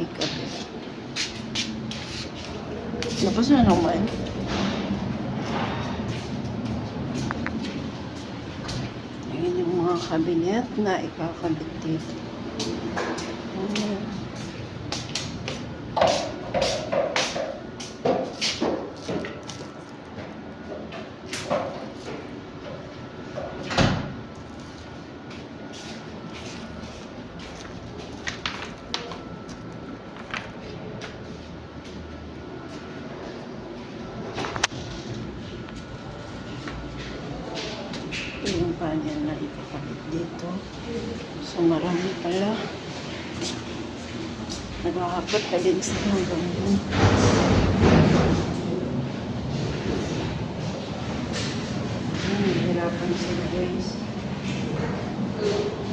ikabit. Tapos na naman. Ayan yung mga kabinet na ikakabit dito. Ito yung niya na ipapakit dito. So marami pala. Nagkakapot pa din sa hanggang yun. Hmm, hirapan sila guys. Thank.